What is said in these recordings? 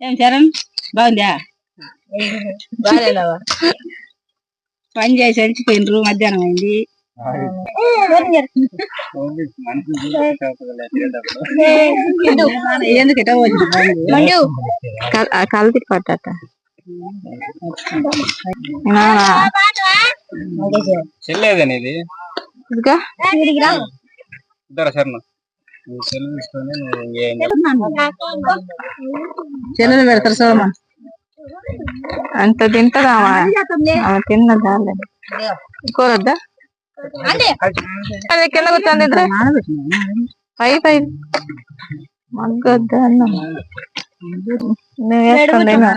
ఏం చరణ్ బాగుందా? బాగాలేదావా పని చేసి మధ్యాహ్నం అయింది. పట్టట చెల్లేదని ఇది ఇద్దరు శర్మ చెల్లెలు పెడతారు చూడమ్మా అంత తింటదా ఆమె తిన్నదా కోరద్దా? అది కింద కూర్చొని పై పై. మగ్గొద్దా అన్న. నువ్వు వేసుకోండి తిన్నా.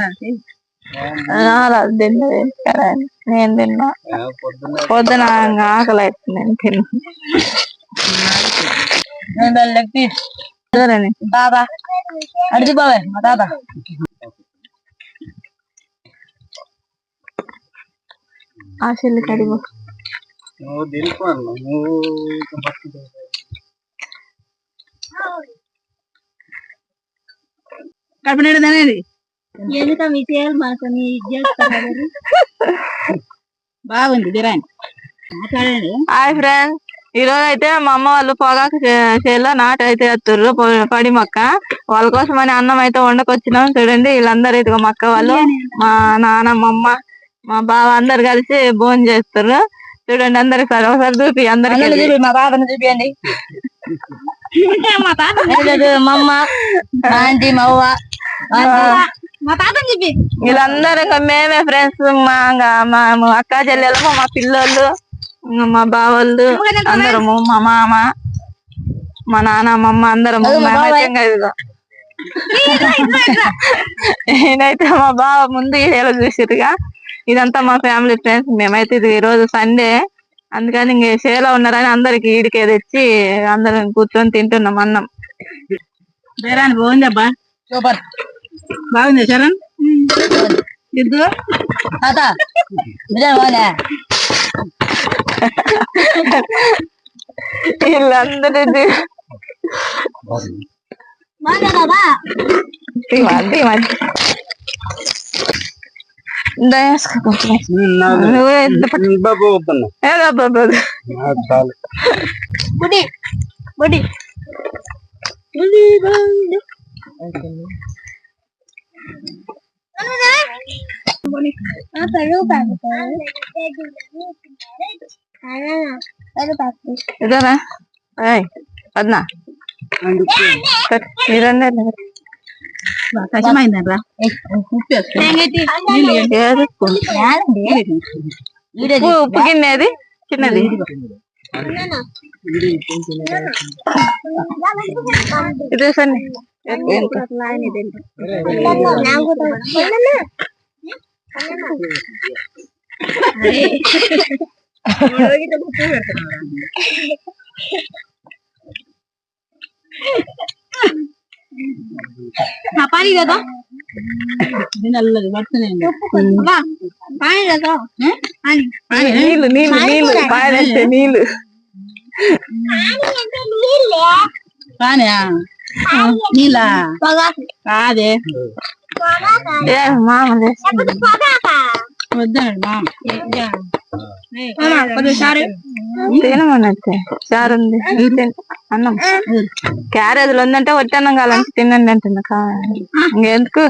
నేను తిన్నా. పొద్దున ఆకలి అవుతుంది నేను తిన్నా. బాబా అడిగి బాబా మా తాత ఆ చెల్లి కడిగో నువ్వు దిల్పాను నువ్వు ఇంకా పట్టుకుంటావు. కడుపు నిండు తినేది ఎందుకు మీ చేయాలి చేస్తారు బాగుంది బిర్యానీ హాయ్ ఫ్రెండ్స్ ఈ రోజు అయితే మా అమ్మ వాళ్ళు పొగాకు చే- చేలో నాటు అయితే ఎత్తుర్రు. పొ- పడి మొక్క. వాళ్ళ కోసం అని అన్నం అయితే వండకొచ్చినాం. చూడండి వీళ్ళందరూ ఇదిగో మా అక్క వాళ్ళు మా నాన్న మా అమ్మ మా బావ అందరు కలిసి భోజనం చేస్తారు చూడండి అందరికి సరే ఒకసారి చూపి అందరికి మా తాతను చూపియండి. మా తాత మా అమ్మ ఆంటీ మా అవ్వ మా తాతని చెప్పి వీళ్ళందరూ ఇంకా మేమే ఫ్రెండ్స్ మా అక్క చెల్లెలు మా పిల్లోళ్ళు. మా బావోళ్ళు అందరము మా మామ మా నాన్న మా అమ్మ అందరము మేమైతే ఇంకా ఇదిగో నేనైతే మా బావ ముందు హీరో చూసిరుగా ఇదంతా మా ఫ్యామిలీ ఫ్రెండ్స్ మేమైతే ఇది ఈ రోజు సండే. అందుకని ఇంక షేలో ఉన్నారని అందరికి ఈడికే తెచ్చి అందరం కూర్చొని తింటున్నాం అన్నం. బిర్యానీ బాగుంది అబ్బా సూపర్. బాగుంది చరణ్ ఇద్దు తాత బిర్యానీ బాగుందా వీళ్ళందరూ ఇది- ఈ మధ్య ఈ మధ్య ఇందా వేసుకో కొంచెం. నువ్వే ఇంత పట్టు. బాబు వద్దన్నా ఏదో అబ్బా అబ్బా అబ్బా. నాకు చాలు బుడి బుడి ఇదోరా? కష్టమైందరా ఉప్పు వేసుకో. ఏదో ఉప్పు. ఉప్పు ఉప్పు గిన్నెది చిన్నది ఇది సన్ని పానీ కదా ఇది నల్లది పడుతూనే ఉంది. పానీ కదా నీళ్ళు నీళ్ళు నీళ్ళు పాడేస్తే నీళ్ళు కానీ నీలా కాదే ఏ మామ ఉంది. అన్నం. క్యారేజ్లు ఉందంటే వచ్చి అన్నం కావాలంటే తినండి కావాలి ఇంకెందుకు.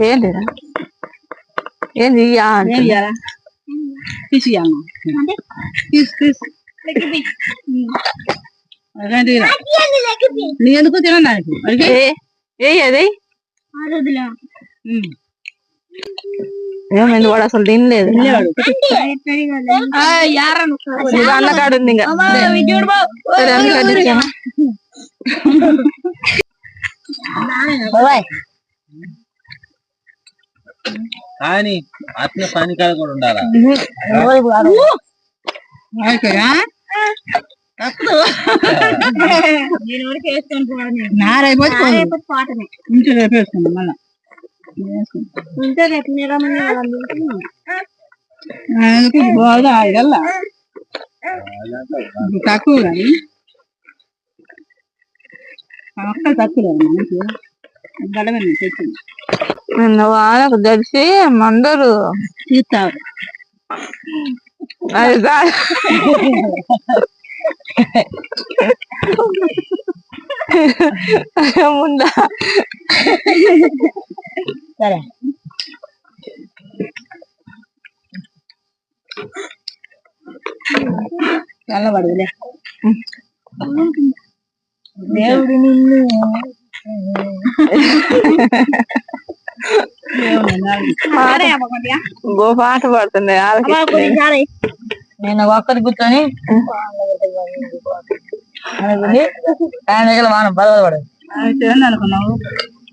ఏంటిరా ఏంది ఏం. నీ ఎందుకు తినడానికి? ఏ ఏ అది? ఏమైంది వాడు అసలు తినలేదు ఇది అన్నకాడు ఉంది ఇంకా సరే అందుకని తెచ్చాను. కానీ ఆత్మ పానికాడ కూడా ఉండాలా ఓకేగా తప్పదు నారైపోతే పాటనే ఇంట్లో రేపు వేసుకుందాం మళ్ళా ఉంటే రేపు నిరమని అందుకు బాగా ఆడల్లా తక్కువ కానీ అక్కడ తక్కువ గడవని తెచ్చింది నిన్న వానకు తెలిసి మందరు తీస్తారు అది కాదు. ముందా సరే. చల్లబడుగులే దేవుడు నిన్ను గో పాట పడుతుంది. నేను ఒక్కరి కూర్చొని అనుకుని ఆయన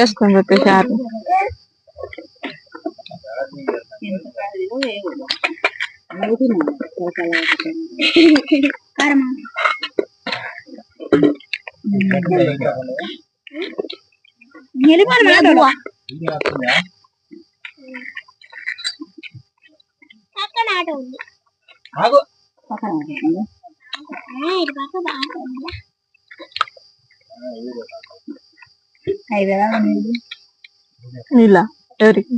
లేదు ఇంకా మీకే అయితే నీకు పెరుగు దా. అదేనా వేసుకొని చెప్పేసారు ఆగు ఐదు వేల నీళ్ళ ఎవరికి?